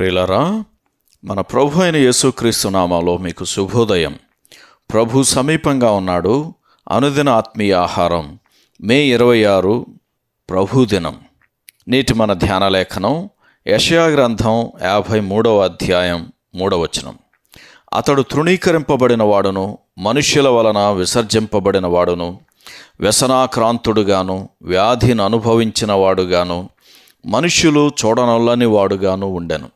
ప్రియులరా మన ప్రభు అయిన యేసుక్రీస్తు నామాలో మీకు శుభోదయం. ప్రభు సమీపంగా ఉన్నాడు. అనుదిన ఆత్మీయ ఆహారం మే ఇరవై ఆరు ప్రభుదినం నేటి మన ధ్యాన లేఖనం యషయా గ్రంథం యాభై మూడవ అధ్యాయం మూడవచనం అతడు తృణీకరింపబడిన వాడును మనుష్యుల వలన విసర్జింపబడిన వాడును వ్యసనాక్రాంతుడుగాను వ్యాధిని అనుభవించిన వాడుగాను మనుష్యులు చూడనొల్లని వాడుగాను ఉండెను.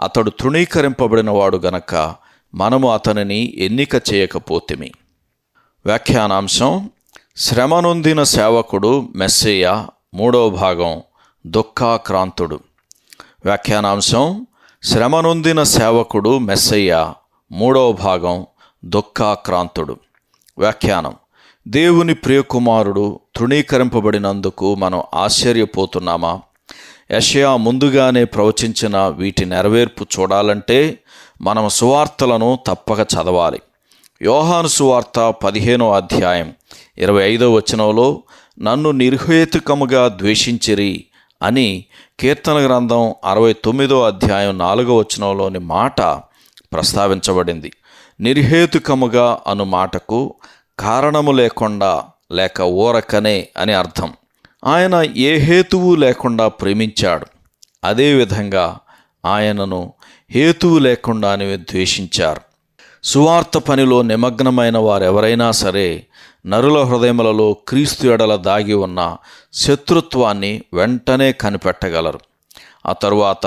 అతడు తృణీకరింపబడిన వాడు గనక మనము అతనిని ఎన్నిక చేయకపోతిమి. వ్యాఖ్యానాంశం శ్రమనొందిన సేవకుడు మెస్సేయ మూడవ భాగం దుఃఖాక్రాంతుడు. వ్యాఖ్యానాంశం శ్రమనొందిన సేవకుడు మెస్సయ్య మూడవ భాగం దుఃఖాక్రాంతుడు. వ్యాఖ్యానం దేవుని ప్రియకుమారుడు తృణీకరింపబడినందుకు మనం ఆశ్చర్యపోతున్నామా? యషయా ముందుగానే ప్రవచించిన వీటి నెరవేర్పు చూడాలంటే మనం సువార్తలను తప్పక చదవాలి. యోహాను సువార్త పదిహేనో అధ్యాయం ఇరవై ఐదో వచనంలో నన్ను నిర్హేతుకముగా ద్వేషించిరి అని కీర్తన గ్రంథం అరవై తొమ్మిదో అధ్యాయం నాలుగో వచనంలోని మాట ప్రస్తావించబడింది. నిర్హేతుకముగా అను మాటకు కారణము లేకుండా లేక ఊరకనే అని అర్థం. ఆయన ఏ హేతువు లేకుండా ప్రేమించాడు. అదేవిధంగా ఆయనను హేతువు లేకుండానే ద్వేషించారు. సువార్త పనిలో నిమగ్నమైన వారెవరైనా సరే నరుల హృదయములలో క్రీస్తు ఎడల దాగి ఉన్న శత్రుత్వాన్ని వెంటనే కనిపెట్టగలరు. ఆ తరువాత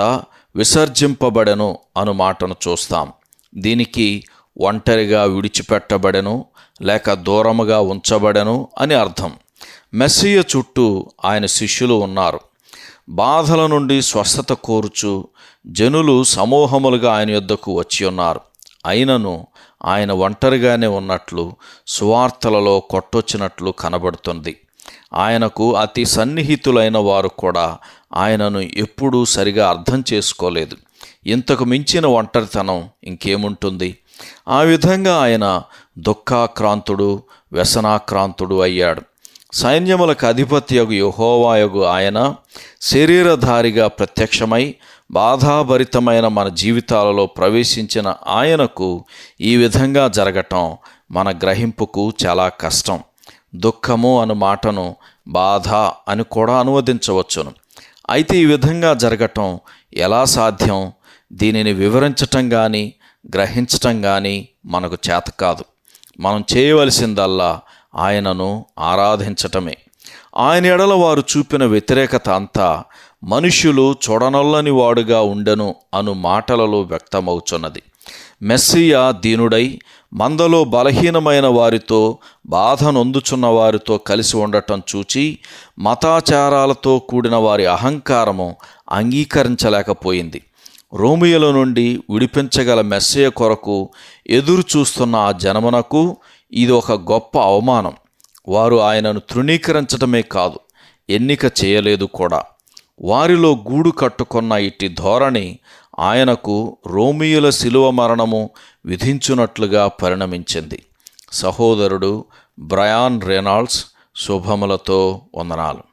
విసర్జింపబడెను అను మాటను చూస్తాం. దీనికి ఒంటరిగా విడిచిపెట్టబడెను లేక దూరముగా ఉంచబడెను అని అర్థం. మెస్సియ చుట్టూ ఆయన శిష్యులు ఉన్నారు. బాధల నుండి స్వస్థత కోరుచు జనులు సమూహములుగా ఆయన యొద్దకు వచ్చి ఉన్నారు. అయినను ఆయన ఒంటరిగానే ఉన్నట్లు సువార్తలలో కొట్టొచ్చినట్లు కనబడుతుంది. ఆయనకు అతి సన్నిహితులైన వారు కూడా ఆయనను ఎప్పుడూ సరిగా అర్థం చేసుకోలేదు. ఇంతకు మించిన ఒంటరితనం ఇంకేముంటుంది? ఆ విధంగా ఆయన దుఃఖాక్రాంతుడు వ్యసనాక్రాంతుడు అయ్యాడు. సైన్యములకు అధిపత్యగు యహోవాయగు ఆయన శరీరధారిగా ప్రత్యక్షమై బాధాభరితమైన మన జీవితాలలో ప్రవేశించిన ఆయనకు ఈ విధంగా జరగటం మన గ్రహింపుకు చాలా కష్టం. దుఃఖము అను మాటను బాధ అని కూడా అనువదించవచ్చును. అయితే ఈ విధంగా జరగటం ఎలా సాధ్యం? దీనిని వివరించటం కానీ గ్రహించటం కానీ మనకు చేత కాదు. మనం చేయవలసిందల్లా ఆయనను ఆరాధించటమే. ఆయన ఎడల వారు చూపిన వ్యతిరేకత అంతా మనుష్యులు చూడనొల్లని వాడుగా ఉండెను అను మాటలలో వ్యక్తమవుచున్నది మెస్సియా దీనుడై మందలో బలహీనమైన వారితో బాధ నొందుచున్న వారితో కలిసి ఉండటం చూచి మతాచారాలతో కూడిన వారి అహంకారము అంగీకరించలేకపోయింది. రోమియోల నుండి విడిపించగల మెస్సయ కొరకు ఎదురు చూస్తున్న ఆ జనమునకు ఇది ఒక గొప్ప అవమానం. వారు ఆయనను తృణీకరించటమే కాదు ఎన్నిక చేయలేదు కూడా. వారిలో గూడు కట్టుకున్న ఇట్టి ధోరణి ఆయనకు రోమియుల శిలువ మరణము విధించున్నట్లుగా పరిణమించింది. సహోదరుడు బ్రయాన్ రెనాల్డ్స్ శుభములతో వందనాలు.